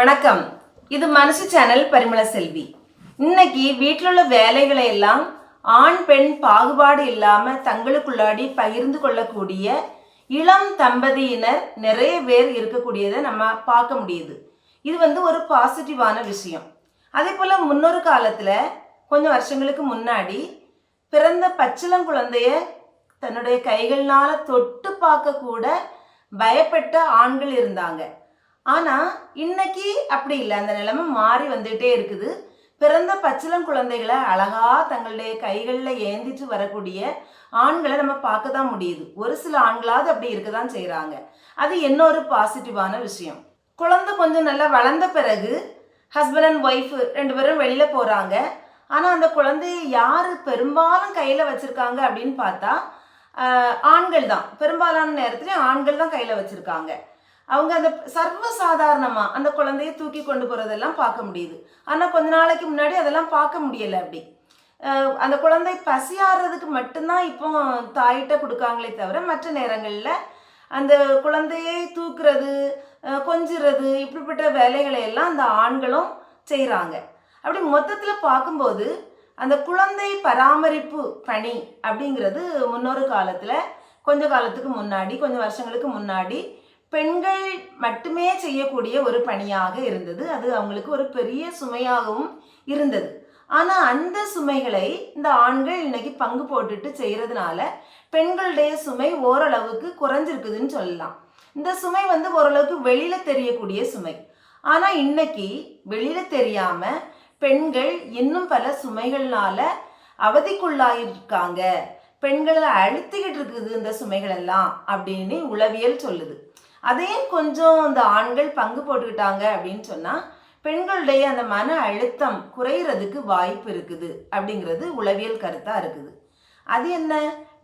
வணக்கம். இது மனசு சேனல் பரிமள செல்வி. இன்னைக்கு வீட்டில் உள்ள வேலைகளை எல்லாம் ஆண் பெண் பாகுபாடு இல்லாம தங்களுக்குள்ளாடி பகிர்ந்து கொள்ளக்கூடிய இளம் தம்பதியினர் நிறைய பேர் இருக்கக்கூடியதை நம்ம பார்க்க முடியுது. இது வந்து ஒரு பாசிட்டிவான விஷயம். அதே போல முன்னொரு காலத்துல கொஞ்சம் வருஷங்களுக்கு முன்னாடி பிறந்த பச்சிளங்குழந்தைய தன்னுடைய கைகள்னால தொட்டு பார்க்க கூட பயப்பட்ட ஆண்கள் இருந்தாங்க. ஆனால் இன்னைக்கு அப்படி இல்லை. அந்த நிலைமை மாறி வந்துகிட்டே இருக்குது. பிறந்த பச்சிளம் குழந்தைகளை அழகா தங்களுடைய கைகளில் ஏந்திட்டு வரக்கூடிய ஆண்களை நம்ம பார்க்க தான் முடியுது. ஒரு சில ஆண்களாவது அப்படி இருக்க தான் செய்கிறாங்க அது இன்னொரு பாசிட்டிவான விஷயம். குழந்தை கொஞ்சம் நல்லா வளர்ந்த பிறகு ஹஸ்பண்ட் அண்ட் ஒய்ஃப் ரெண்டு பேரும் வெளியில் போகிறாங்க ஆனால் அந்த குழந்தைய யார் பெரும்பாலும் கையில் வச்சுருக்காங்க அப்படின்னு பார்த்தா ஆண்கள் தான். பெரும்பாலான நேரத்துலேயும் ஆண்கள் தான் கையில் வச்சுருக்காங்க. அவங்க அந்த சர்வசாதாரணமாக அந்த குழந்தைய தூக்கி கொண்டு போகிறதெல்லாம் பார்க்க முடியுது. ஆனால் கொஞ்ச நாளைக்கு முன்னாடி அதெல்லாம் பார்க்க முடியலை அப்படி. அந்த குழந்தை பசியாடுறதுக்கு மட்டும்தான் இப்போ தாயிட்ட கொடுக்காங்களே தவிர மற்ற நேரங்களில் அந்த குழந்தையை தூக்குறது அஹ் கொஞ்சுறது இப்படிப்பட்ட வேலைகளை எல்லாம் அந்த ஆண்களும் செய்கிறாங்க அப்படி மொத்தத்தில் பார்க்கும்போது அந்த குழந்தை பராமரிப்பு பணி அப்படிங்கிறது முன்னொரு காலத்தில் கொஞ்ச காலத்துக்கு முன்னாடி கொஞ்சம் வருஷங்களுக்கு முன்னாடி பெண்கள் மட்டுமே செய்யக்கூடிய ஒரு பணியாக இருந்தது. அது அவங்களுக்கு ஒரு பெரிய சுமையாகவும் இருந்தது. ஆனால் அந்த சுமைகளை இந்த ஆண்கள் இன்னைக்கு பங்கு போட்டுட்டு செய்கிறதுனால பெண்களுடைய சுமை ஓரளவுக்கு குறைஞ்சிருக்குதுன்னு சொல்லலாம். இந்த சுமை வந்து ஓரளவுக்கு வெளியில் தெரியக்கூடிய சுமை. ஆனால் இன்னைக்கு வெளியில் தெரியாமல் பெண்கள் இன்னும் பல சுமைகள்னால அவதிக்குள்ளாயிருக்காங்க. பெண்களை அழுத்திக்கிட்டு இருக்குது இந்த சுமைகள் எல்லாம் அப்படின்னு உளவியல் சொல்லுது. அதையும் கொஞ்சம் இந்த ஆண்கள் பங்கு போட்டுக்கிட்டாங்க அப்படின்னு சொன்னால் பெண்களுடைய அந்த மன அழுத்தம் குறையிறதுக்கு வாய்ப்பு இருக்குது அப்படிங்கிறது உளவியல் கருத்தாக இருக்குது. அது என்ன?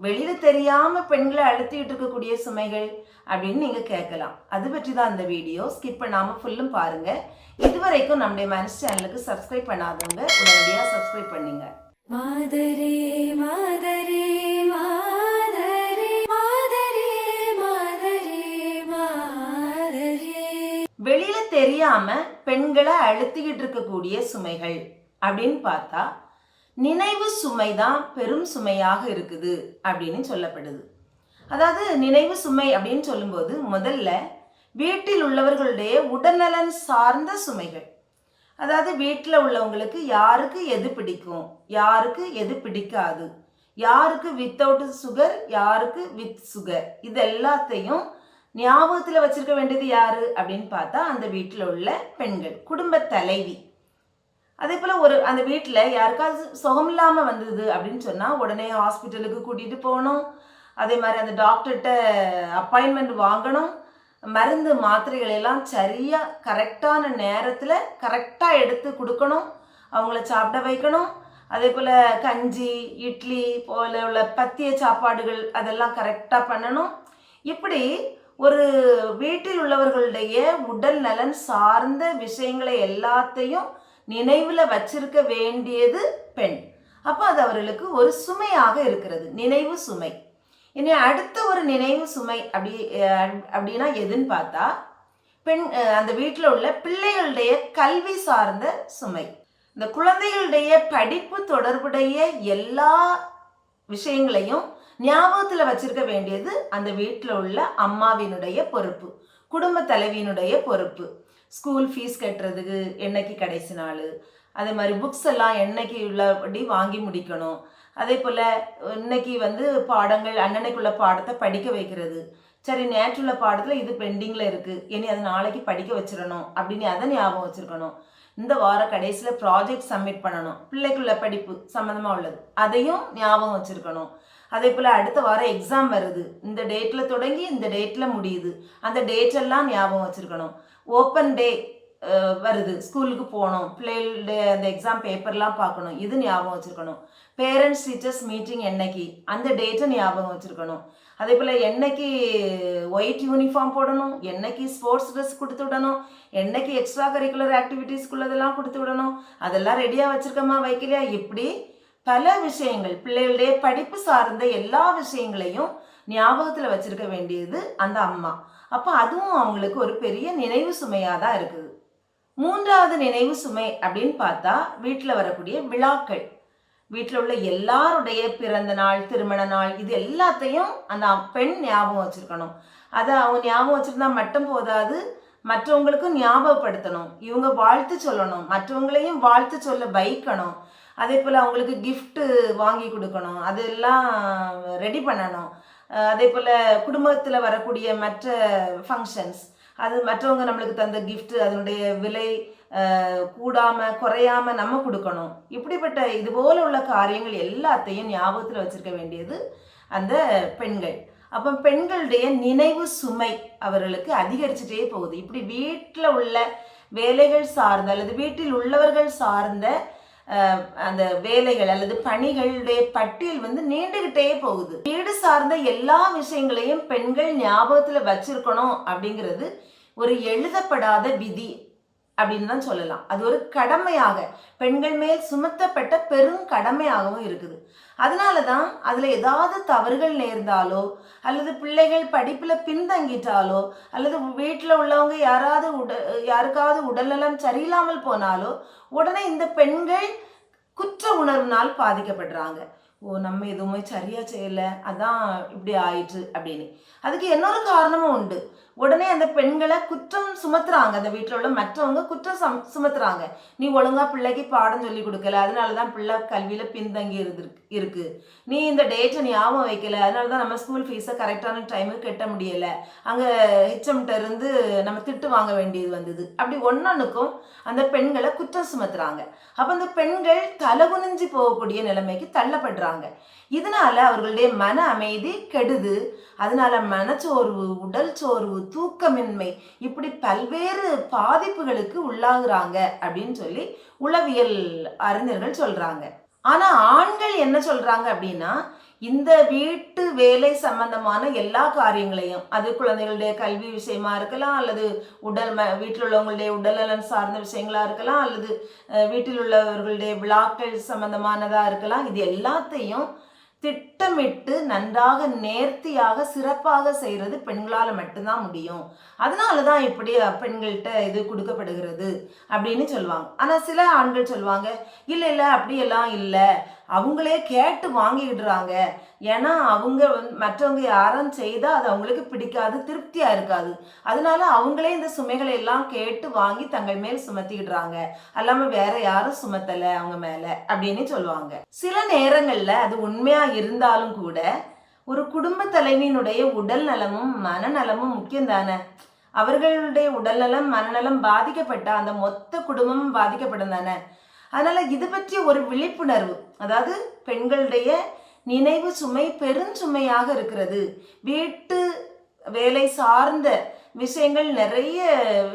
வெளியில் தெரியாமல் பெண்களை அழுத்திட்டு இருக்கக்கூடிய சுமைகள் அப்படின்னு நீங்கள் கேட்கலாம். அது பற்றி தான் அந்த வீடியோ. ஸ்கிப் பண்ணாமல் ஃபுல்லும் பாருங்கள் இதுவரைக்கும் நம்முடைய மனசு சேனலுக்கு சப்ஸ்கிரைப் பண்ணாதவங்க உடனடியாக சப்ஸ்கிரைப் பண்ணுங்க. மாதரே மாதரே தெரியாம பெண்களை அழுத்திக்கிட்டு இருக்கக்கூடிய சுமைகள் அப்படின்னு பார்த்தா நினைவு சுமை தான் பெரும் சுமையாக இருக்குது அப்படின்னு சொல்லப்படுது. அதாவது நினைவு சுமை அப்படின்னு சொல்லும்போது முதல்ல வீட்டில் உள்ளவர்களுடைய உடல்நலன் சார்ந்த சுமைகள். அதாவது வீட்டில் உள்ளவங்களுக்கு யாருக்கு எது பிடிக்கும் யாருக்கு எது பிடிக்காது யாருக்கு வித்தவுட் சுகர் யாருக்கு வித் சுகர் இது எல்லாத்தையும் ஞாபகத்தில் வச்சிருக்க வேண்டியது யாரு அப்படின்னு பார்த்தா அந்த வீட்டில் உள்ள பெண்கள் குடும்ப தலைவி. அதே போல் ஒரு அந்த வீட்டில் யாருக்காவது சுகம் இல்லாமல் வந்தது அப்படின்னு சொன்னால் உடனே ஹாஸ்பிட்டலுக்கு கூட்டிகிட்டு போகணும். அதே மாதிரி அந்த டாக்டர்கிட்ட அப்பாயின்மெண்ட் வாங்கணும். மருந்து மாத்திரைகள் எல்லாம் சரியாக கரெக்டான நேரத்தில் கரெக்டாக எடுத்து கொடுக்கணும். அவங்கள சாப்பிட வைக்கணும். அதே போல் கஞ்சி இட்லி போல உள்ள பத்திய சாப்பாடுகள் அதெல்லாம் கரெக்டாக பண்ணணும். இப்படி ஒரு வீட்டில் உள்ளவர்களுடைய உடல் நலன் சார்ந்த விஷயங்களை எல்லாத்தையும் நினைவில் வச்சிருக்க வேண்டியது பெண். அப்போ அது அவர்களுக்கு ஒரு சுமையாக இருக்கிறது. நினைவு சுமை. இனி அடுத்த ஒரு நினைவு சுமை அப்படி அப்படின்னா எதுன்னு பார்த்தா பெண் அந்த வீட்டில் உள்ள பிள்ளைகளுடைய கல்வி சார்ந்த சுமை. இந்த குழந்தைகளுடைய படிப்பு தொடர்புடைய எல்லா விஷயங்களையும் ஞாபகத்தில் வச்சிருக்க வேண்டியது அந்த வீட்டில் உள்ள அம்மாவினுடைய பொறுப்பு குடும்ப தலைவியினுடைய பொறுப்பு. ஸ்கூல் ஃபீஸ் கட்டுறதுக்கு என்னைக்கு கடைசி நாள் அதே மாதிரி புக்ஸ் எல்லாம் என்னைக்கு உள்ளபடி வாங்கி முடிக்கணும். அதே போல் இன்னைக்கு வந்து பாடங்கள் அண்ணனைக்குள்ள பாடத்தை படிக்க வைக்கிறது. சரி நேற்றுள்ள பாடத்தில் இது பெண்டிங்கில் இருக்குது இனி அது நாளைக்கு படிக்க வச்சிடணும் அப்படின்னு அதை ஞாபகம் வச்சுருக்கணும். இந்த வார கடைசியில் ப்ராஜெக்ட் சப்மிட் பண்ணணும். பிள்ளைக்குள்ள படிப்பு சம்மந்தமாக உள்ளது. அதையும் ஞாபகம் வச்சுருக்கணும். அதே போல் அடுத்த வாரம் எக்ஸாம் வருது. இந்த டேட்டில் தொடங்கி இந்த டேட்டில் முடியுது. அந்த டேட்டெல்லாம் ஞாபகம் வச்சுருக்கணும். ஓப்பன் டே வருது. ஸ்கூலுக்கு போகணும். பிள்ளைகளுடைய அந்த எக்ஸாம் பேப்பர்லாம் பார்க்கணும். இது ஞாபகம் வச்சுருக்கணும். பேரண்ட்ஸ் டீச்சர்ஸ் மீட்டிங் என்னைக்கு? அந்த டேட்டை ஞாபகம் வச்சுருக்கணும். அதே போல் என்னைக்கு ஒயிட் யூனிஃபார்ம் போடணும்? என்னைக்கு ஸ்போர்ட்ஸ் ட்ரெஸ் கொடுத்து விடணும்? என்னைக்கு எக்ஸ்ட்ரா கரிக்குலர் ஆக்டிவிட்டீஸ்க்குள்ளதெல்லாம் கொடுத்து விடணும்? அதெல்லாம் ரெடியாக வச்சுருக்கோமா வைக்கலையா? இப்படி பல விஷயங்கள் பிள்ளைகளுடைய படிப்பு சார்ந்த எல்லா விஷயங்களையும் ஞாபகத்தில் வச்சிருக்க வேண்டியது அந்த அம்மா. அப்போ அதுவும் அவங்களுக்கு ஒரு பெரிய நினைவு சுமையாக தான் இருக்குது. மூன்றாவது நினைவு சுமை அப்படின்னு பார்த்தா வீட்டில் வரக்கூடிய விழாக்கள். வீட்டில் உள்ள எல்லாருடைய பிறந்த நாள் திருமண நாள் இது எல்லாத்தையும் அந்த பெண் ஞாபகம் வச்சுருக்கணும். அதை அவங்க ஞாபகம் வச்சிருந்தா மட்டும் போதாது மற்றவங்களுக்கும் ஞாபகப்படுத்தணும். இவங்க வாழ்த்து சொல்லணும் மற்றவங்களையும் வாழ்த்து சொல்ல வைக்கணும். அதே போல் அவங்களுக்கு கிஃப்ட்டு வாங்கி கொடுக்கணும். அதெல்லாம் ரெடி பண்ணணும். அதே போல் குடும்பத்தில் வரக்கூடிய மற்ற ஃபங்க்ஷன்ஸ் அது மற்றவங்க நம்மளுக்கு தந்த கிஃப்ட்டு அதனுடைய விலை கூடாமல் குறையாமல் நம்ம கொடுக்கணும். இப்படிப்பட்ட இது போல உள்ள காரியங்கள் எல்லாத்தையும் ஞாபகத்தில் வச்சுருக்க வேண்டியது அந்த பெண்கள். அப்போ பெண்களுடைய நினைவு சுமை அவர்களுக்கு அதிகரிச்சுட்டே போகுது. இப்படி வீட்டில் உள்ள வேலைகள் சார்ந்த அல்லது வீட்டில் உள்ளவர்கள் சார்ந்த அந்த வேலைகள் அல்லது பணிகளுடைய பட்டியல் வந்து நீண்டுகிட்டே போகுது. வீடு சார்ந்த எல்லா விஷயங்களையும் பெண்கள் ஞாபகத்தில் வச்சிருக்கணும் அப்படிங்கிறது ஒரு எழுதப்படாத விதி. அப்படின்னு தான் சொல்லலாம். அது ஒரு கடமையாக பெண்கள் மேல் சுமத்தப்பட்ட பெரும் கடமையாகவும் இருக்குது. அதனால தான் அதில் ஏதாவது தவறுகள் நேர்ந்தாலோ அல்லது பிள்ளைகள் படிப்பில் பின்தங்கிட்டாலோ அல்லது வீட்டில் உள்ளவங்க யாராவது உட யாருக்காவது உடல்நலம் சரியில்லாமல் போனாலோ உடனே இந்த பெண்கள் குற்ற உணர்வினால் பாதிக்கப்படுறாங்க. ஓ நம்ம எதுவுமே சரியாக செய்யலை அதான் இப்படி ஆயிற்று அப்படின்னு. அதுக்கு இன்னொரு காரணமும் உண்டு. உடனே அந்த பெண்களை குற்றம் சுமத்துறாங்க. அந்த வீட்டில் உள்ள மற்றவங்க குற்றம் சம் சுமத்துறாங்க. நீ ஒழுங்கா பிள்ளைக்கு பாடம் சொல்லி கொடுக்கல. அதனால தான் பிள்ளை கல்வியில் பின்தங்கி இருந்திருக்கு இருக்கு. நீ இந்த டேட்டை ஞாபகம் வைக்கல. அதனால தான் நம்ம ஸ்கூல் ஃபீஸை கரெக்டான டைமுக்கு கட்ட முடியல. அங்கே ஹெச்எம்கிட்ட இருந்து நம்ம திட்டு வாங்க வேண்டியது வந்தது. அப்படி ஒன்னொன்றுக்கும் அந்த பெண்களை குற்றம் சுமத்துறாங்க. அப்போ அந்த பெண்கள் தலகுனிஞ்சு போகக்கூடிய நிலைமைக்கு தள்ளப்படுறாங்க. இதனால அவர்களுடைய மன அமைதி கெடுது. அதனால மனச்சோர்வு உடல் சோர்வு தூக்கமின்மை. இப்படி பல்வேறு பாதிப்புகளுக்கு உள்ளாகுறாங்க அப்படின்னு சொல்லி உளவியல் அறிஞர்கள் சொல்றாங்க. ஆனா ஆண்கள் என்ன சொல்றாங்க அப்படின்னா இந்த வீட்டு வேலை சம்பந்தமான எல்லா காரியங்களையும் அது குழந்தைகளுடைய கல்வி விஷயமா இருக்கலாம் அல்லது உடல் ம வீட்டில் உள்ளவங்களுடைய உடல்நலன் சார்ந்த விஷயங்களா இருக்கலாம் அல்லது வீட்டில் உள்ளவர்களுடைய விழாக்கள் சம்பந்தமானதா இருக்கலாம் இது எல்லாத்தையும் திட்டமிட்டு நன்றாக நேர்த்தியாக சிறப்பாக செய்கிறது பெண்களால் மட்டும்தான் முடியும். அதனால தான் இப்படி பெண்கள்கிட்ட இது கொடுக்கப்படுகிறது அப்படின்னு சொல்லுவாங்க. ஆனால் சில ஆண்கள் சொல்லுவாங்க இல்லை இல்லை அப்படியெல்லாம் இல்லை. அவங்களே கேட்டு வாங்கிடுறாங்க. ஏன்னா அவங்க வந்து மற்றவங்க யாரும் செய்தால் அது அவங்களுக்கு பிடிக்காது திருப்தியாக இருக்காது. அதனால அவங்களே இந்த சுமைகளை எல்லாம் கேட்டு வாங்கி தங்கள் மேல் சுமத்திக்கிடுறாங்க அல்லாமல் வேற யாரும் சுமத்தலை அவங்க மேலே அப்படின்னு சொல்லுவாங்க. சில நேரங்களில் அது உண்மையாக இருந்தாலும் கூட ஒரு குடும்ப தலைவியினுடைய உடல் நலமும் மனநலமும் முக்கியம் தானே? அவர்களுடைய உடல்நலம் மனநலம் பாதிக்கப்பட்ட அந்த மொத்த குடும்பமும் பாதிக்கப்படும் தானே? அதனால் இது பற்றி ஒரு விழிப்புணர்வு. அதாவது பெண்களுடைய நினைவு சுமை பெருஞ்சுமையாக இருக்கிறது. வீட்டு வேலை சார்ந்த விஷயங்கள் நிறைய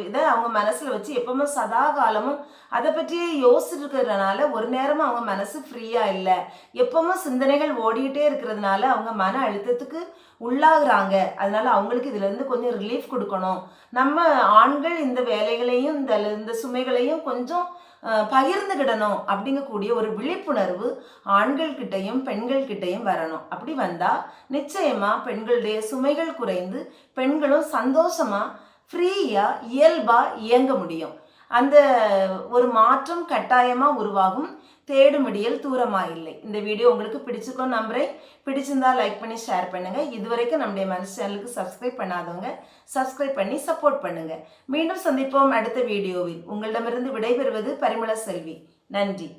இதை அவங்க மனசில் வச்சு எப்பவுமே சதா காலமும் அதை பற்றியே யோசிச்சுருக்கிறதுனால ஒரு நேரமும் அவங்க மனசு ஃப்ரீயாக இல்லை. எப்பவுமே சிந்தனைகள் ஓடிக்கிட்டே இருக்கிறதுனால அவங்க மன அழுத்தத்துக்கு உள்ளாகுறாங்க. அதனால அவங்களுக்கு இதுலேருந்து கொஞ்சம் ரிலீஃப் கொடுக்கணும். நம்ம ஆண்கள் இந்த வேலைகளையும் இந்த இந்த சுமைகளையும் கொஞ்சம் பகிர்ந்துக்கிடணும் அப்படிங்கக்கூடிய ஒரு விழிப்புணர்வு ஆண்கள்கிட்டையும் பெண்கள்கிட்டையும் வரணும். அப்படி வந்தால் நிச்சயமாக பெண்களுடைய சுமைகள் குறைந்து பெண்களும் சந்தோஷமாக ஃப்ரீயாக இயல்பாக இயங்க முடியும். அந்த ஒரு மாற்றம் கட்டாயமாக உருவாகும். தேடுமிடியல் தூரமாக இல்லை இந்த வீடியோ உங்களுக்கு பிடிச்சிருக்கோம் நம்புகிறேன் பிடிச்சிருந்தா லைக் பண்ணி ஷேர் பண்ணுங்கள் இதுவரைக்கும் நம்முடைய மனசு சேனலுக்கு சப்ஸ்கிரைப் பண்ணாதவங்க சப்ஸ்கிரைப் பண்ணி சப்போர்ட் பண்ணுங்கள் மீண்டும் சந்திப்போம் அடுத்த வீடியோவில். உங்களிடமிருந்து விடைபெறுவது பரிமள செல்வி. நன்றி.